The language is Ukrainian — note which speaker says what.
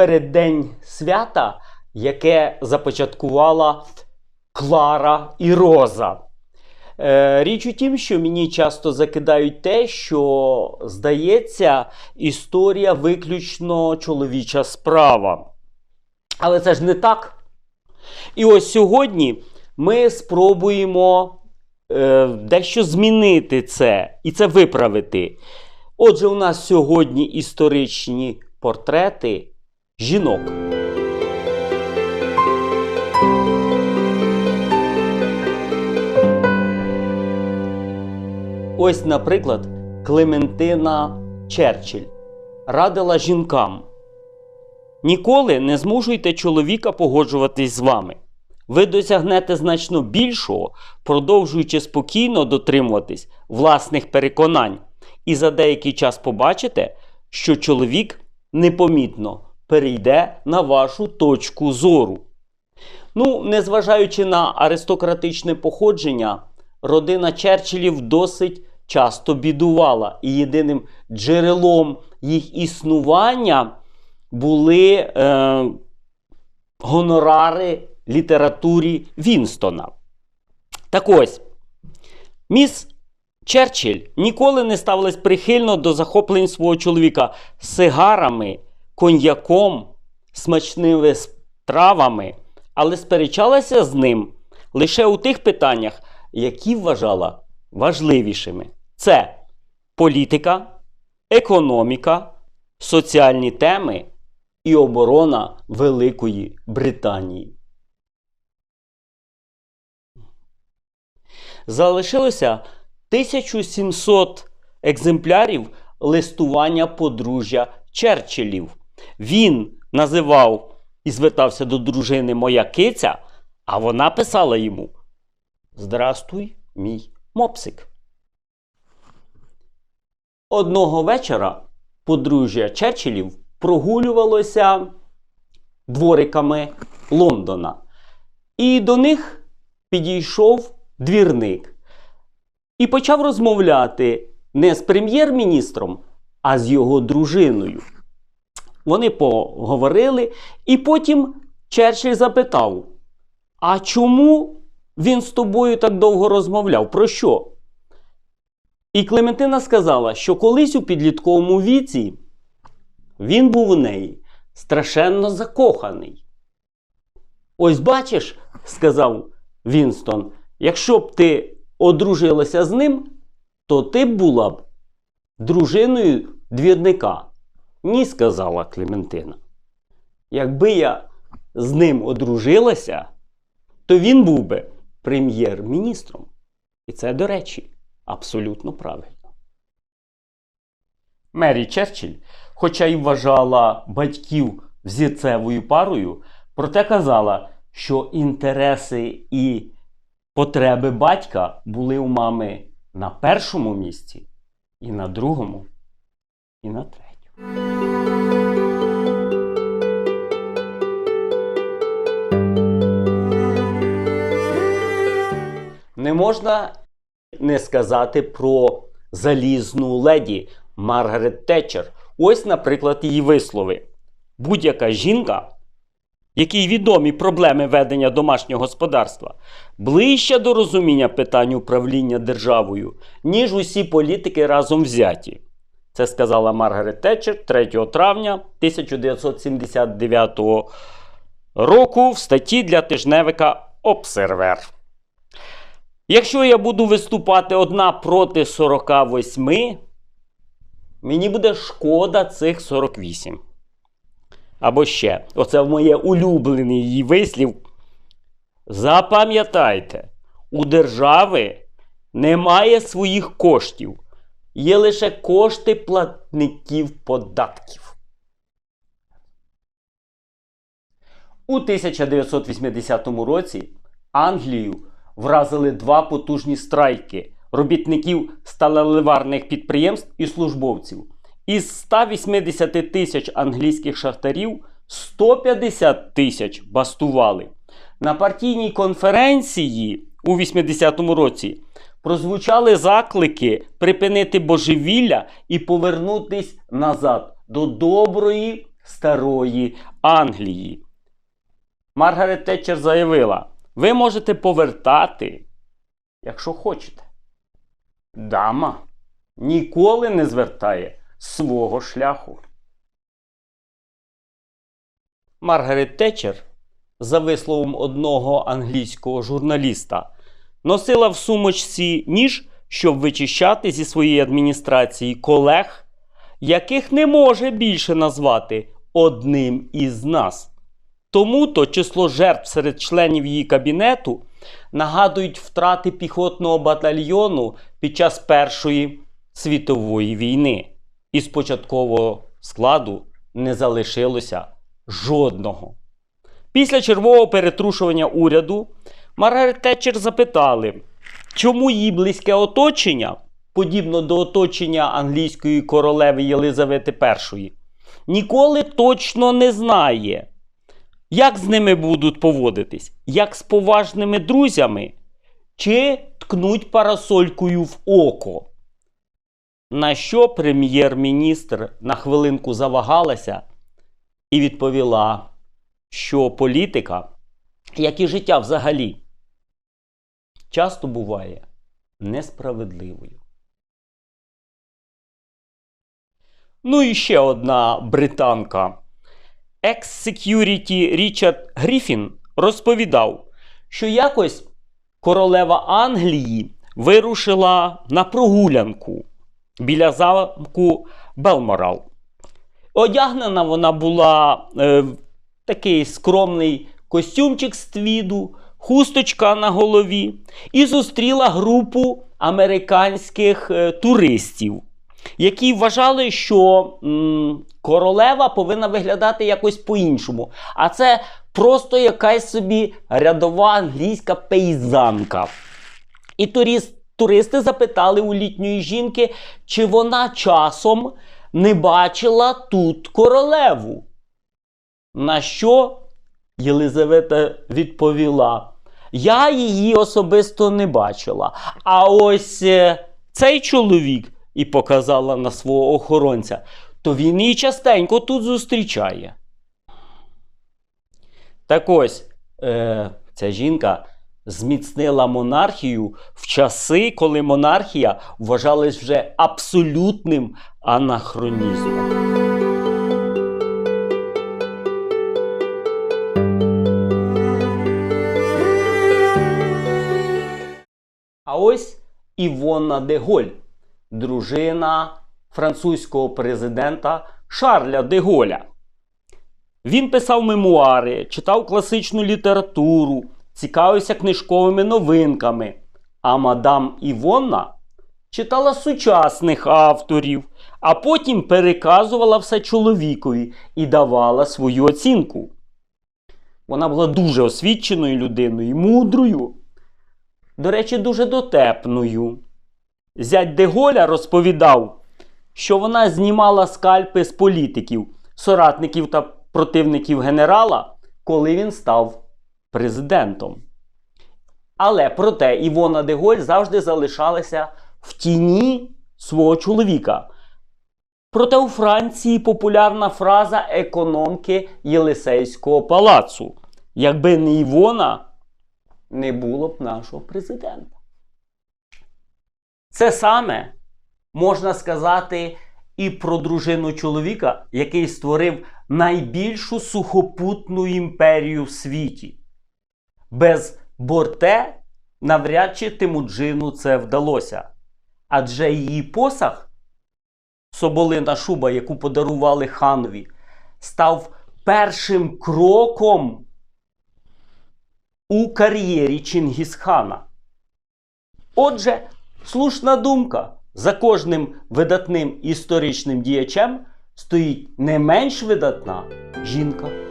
Speaker 1: переддень свята, яке започаткувала Клара і Роза. Е, Річ у тім, що мені часто закидають те, що, здається, історія виключно чоловіча справа. Але це ж не так. І ось сьогодні ми спробуємо е, дещо змінити це і це виправити. Отже, у нас сьогодні історичні портрети жінок. Ось, наприклад, Клементина Черчилль радила жінкам: Ніколи не змушуйте чоловіка погоджуватись з вами. Ви досягнете значно більшого, продовжуючи спокійно дотримуватись власних переконань, і за деякий час побачите, що чоловік непомітно перейде на вашу точку зору. Ну, незважаючи на аристократичне походження, родина Черчиллів досить часто бідувала, і єдиним джерелом їх існування були е, гонорари літературі Вінстона. Так ось, міс Черчилль ніколи не ставилась прихильно до захоплень свого чоловіка сигарами, коньяком, смачними стравами, але сперечалася з ним лише у тих питаннях, які вважала важливішими: це політика, економіка, соціальні теми і оборона Великої Британії. Залишилося 1700 екземплярів листування подружжя Черчиллів. Він називав і звертався до дружини Моя киця, а вона писала йому Здрастуй, мій мопсик. Одного вечора подружжя Черчиллів прогулювалося двориками Лондона. І до них підійшов двірник і почав розмовляти не з прем'єр-міністром, а з його дружиною. Вони поговорили, і потім Черчилль запитав: А чому він з тобою так довго розмовляв? Про що? І Клементина сказала, що колись у підлітковому віці він був у неї страшенно закоханий. Ось бачиш, сказав Вінстон, якщо б ти одружилася з ним, то ти була б дружиною двірника. Ні, сказала Клементина. Якби я з ним одружилася, то він був би прем'єр-міністром. І це, до речі, абсолютно правильно. Мері Черчилль, хоча й вважала батьків взірцевою парою, проте казала, що інтереси і потреби батька були у мами на першому місці, і на другому, і на третьому. Не можна не сказати про залізну леді Маргарет Тетчер. Ось, наприклад, її вислови. Будь-яка жінка, якій відомі проблеми ведення домашнього господарства, ближче до розуміння питань управління державою, ніж усі політики разом взяті. Це сказала Маргарет Тетчер 3 травня 1979 року в статті для тижневика Обсервер. Якщо я буду виступати одна проти 48, мені буде шкода цих 48. Або ще, оце моє улюблений її вислів. Запам'ятайте, у держави немає своїх коштів, є лише кошти платників податків. У 1980 році Англію вразили два потужні страйки робітників сталеливарних підприємств і службовців. Із 180 тисяч англійських шахтарів 150 тисяч бастували. На партійній конференції у 80-му році прозвучали заклики припинити божевілля і повернутись назад до доброї старої Англії. Маргарет Тетчер заявила: ви можете повертати, якщо хочете. Дама ніколи не звертає свого шляху. Маргарет Тетчер, за висловом одного англійського журналіста, носила в сумочці ніж, щоб вичищати зі своєї адміністрації колег, яких не може більше назвати одним із нас. Тому то число жертв серед членів її кабінету нагадують втрати піхотного батальйону під час Першої світової війни. Із початкового складу не залишилося жодного. Після червового перетрушування уряду Маргарет Тетчер запитали, чому її близьке оточення, подібно до оточення англійської королеви Єлизавети І, ніколи точно не знає, як з ними будуть поводитись, як з поважними друзями, чи ткнуть парасолькою в око. На що прем'єр-міністр на хвилинку завагалася і відповіла, що політика, як і життя взагалі, часто буває несправедливою. Ну і ще одна британка. Екс-секюріті Річард Гріфін розповідав, що якось королева Англії вирушила на прогулянку біля замку Белморал. Одягнена вона була е, в такий скромний костюмчик з твіду, хусточка на голові, і зустріла групу американських е, туристів, які вважали, що королева повинна виглядати якось по-іншому. А це просто якась собі рядова англійська пейзанка. І туріст, туристи запитали у літньої жінки, чи вона часом не бачила тут королеву. На що Єлизавета відповіла: Я її особисто не бачила. А ось е, цей чоловік і показала на свого охоронця, то він її частенько тут зустрічає. Так ось е, ця жінка зміцнила монархію в часи, коли монархія вважалась вже абсолютним анахронізмом. А ось Івонна де Голь, дружина французького президента Шарля де Голля. Він писав мемуари, читав класичну літературу, цікавився книжковими новинками. А мадам Івонна читала сучасних авторів, а потім переказувала все чоловікові і давала свою оцінку. Вона була дуже освіченою людиною, мудрою, до речі, дуже дотепною. Зять Деголя розповідав, що вона знімала скальпи з політиків, соратників та противників генерала, коли він став президентом. Але проте Івона Деголь завжди залишалася в тіні свого чоловіка. Проте у Франції популярна фраза економки Єлисейського палацу. Якби не Івона, не було б нашого президента. Це саме можна сказати і про дружину чоловіка, який створив найбільшу сухопутну імперію в світі. Без борте навряд чи Тимуджину це вдалося. Адже її посаг, соболина шуба, яку подарували ханові, став першим кроком у кар'єрі Чингісхана. Отже, слушна думка, за кожним видатним історичним діячем стоїть не менш видатна жінка.